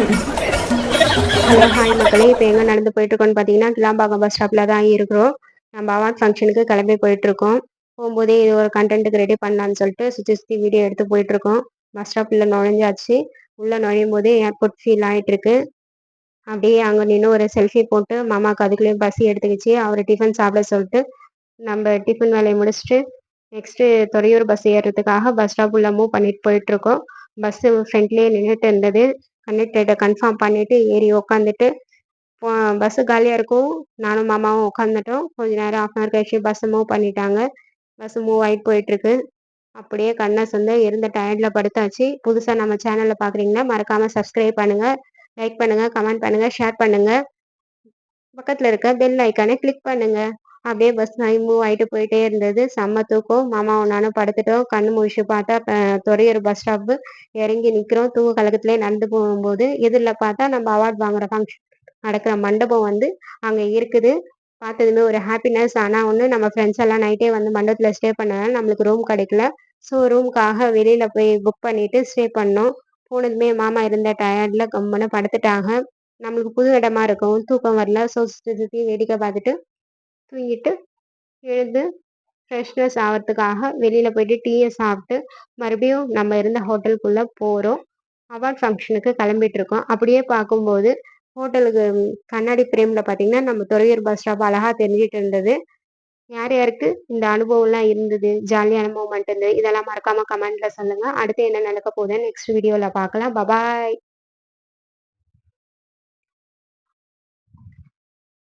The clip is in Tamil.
ஹலோ ஹாய் மக்களே. இப்போ எங்கே நடந்து போயிட்டுருக்கோன்னு பார்த்தீங்கன்னா கிளாம்பாக்கம் பஸ் ஸ்டாப்பில் தான் இருக்கிறோம். நம்ம அவார்ட் ஃபங்க்ஷனுக்கு கிளம்பி போயிட்டுருக்கோம். போகும்போதே இது ஒரு கண்டென்ட்டுக்கு ரெடி பண்ணலான்னு சொல்லிட்டு சுற்றி சுற்றி வீடியோ எடுத்து போயிட்டுருக்கோம். பஸ் ஸ்டாப்பில் நுழைஞ்சாச்சு. உள்ளே நுழையும் போதே ஏர்போர்ட் ஃபீல் ஆகிட்டுருக்கு அப்படியே அங்கே நின்று ஒரு செல்ஃபி போட்டு மாமாவுக்கு அதுக்குள்ளேயும் பசி எடுத்துக்கிச்சு. அவர் டிஃபன் சாப்பிட சொல்லிட்டு நம்ம டிஃபன் வேலையை முடிச்சுட்டு நெக்ஸ்ட்டு துறையூர் பஸ் ஏறுறதுக்காக பஸ் ஸ்டாப் உள்ள மூவ் பண்ணிட்டு போயிட்டுருக்கோம். பஸ்ஸு ஃப்ரண்ட்லேயே நின்றுட்டு இருந்தது. கண்டக்டர்கிட்ட கன்ஃபார்ம் பண்ணிவிட்டு ஏறி உக்காந்துட்டு பஸ்ஸு காலியாக இருக்கும். நானும் மாமாவும் உட்காந்துட்டோம் கொஞ்ச நேரம் ஆஃப் அன் ஹவர் கழிச்சு பஸ் மூவ் பண்ணிட்டாங்க. பஸ்ஸு மூவ் ஆகிட்டு போயிட்டுருக்கு. அப்படியே கண்ணை சொந்த இருந்த டயர்டில் படுத்தாச்சு. புதுசாக நம்ம சேனலில் பார்க்குறீங்கன்னா மறக்காமல் சப்ஸ்கிரைப் பண்ணுங்கள் லைக் பண்ணுங்கள் கமெண்ட் பண்ணுங்கள் ஷேர் பண்ணுங்கள் பக்கத்தில் இருக்க பெல் ஐக்கானை கிளிக் பண்ணுங்கள் அப்படியே பஸ் மூவ் ஆகிட்டு போயிட்டே இருந்தது. செம்ம தூக்கம். மாமாவும் நானும் படுத்துட்டோம். கண்ணு முழிச்சு பார்த்தா துறையூர் பஸ் ஸ்டாப்பு இறங்கி நிற்கிறோம் தூக்க கழகத்துலேயே நடந்து போகும்போது எதிரில் பார்த்தா நம்ம அவார்ட் வாங்குற ஃபங்க்ஷன் நடக்கிற மண்டபம் வந்து அங்கே இருக்குது. பார்த்ததுமே ஒரு ஹாப்பினஸ் ஆனால் ஒன்று நம்ம ஃப்ரெண்ட்ஸ் எல்லாம் நைட்டே வந்து மண்டபத்தில் ஸ்டே பண்ணனால நம்மளுக்கு ரூம் கிடைக்கல. ஸோ ரூமுக்காக வெளியில் போய் புக் பண்ணிவிட்டு ஸ்டே பண்ணோம். போனதுமே மாமா இருந்த டயர்டில் கம்முன்னு படுத்துட்டாங்க. நம்மளுக்கு புது இடமா இருக்கும். தூக்கம் வரல. ஸோ சுற்றி சுற்றி வேடிக்கை பார்த்துட்டு தூங்கிட்டு எழுந்து ஃப்ரெஷ்னஸ் ஆகிறதுக்காக வெளியில் போயிட்டு டீயை சாப்பிட்டு மறுபடியும் நம்ம இருந்த ஹோட்டலுக்குள்ளே போகிறோம் அவார்ட் ஃபங்க்ஷனுக்கு கிளம்பிட்டுருக்கோம் அப்படியே பார்க்கும்போது ஹோட்டலுக்கு கண்ணாடி ஃப்ரேமில் பார்த்தீங்கன்னா நம்ம துறையூர் பஸ் ஸ்டாப் அழகாக தெரிஞ்சிட்டு இருந்தது. யார் யாருக்கு இந்த அனுபவம்லாம் இருந்தது? ஜாலியான மூமெண்ட் இருந்தது. இதெல்லாம் மறக்காமல் கமெண்ட்டில் சொல்லுங்கள் அடுத்து என்ன நடக்க போகுதுன்னு நெக்ஸ்ட் வீடியோவில் பார்க்கலாம். பபாய்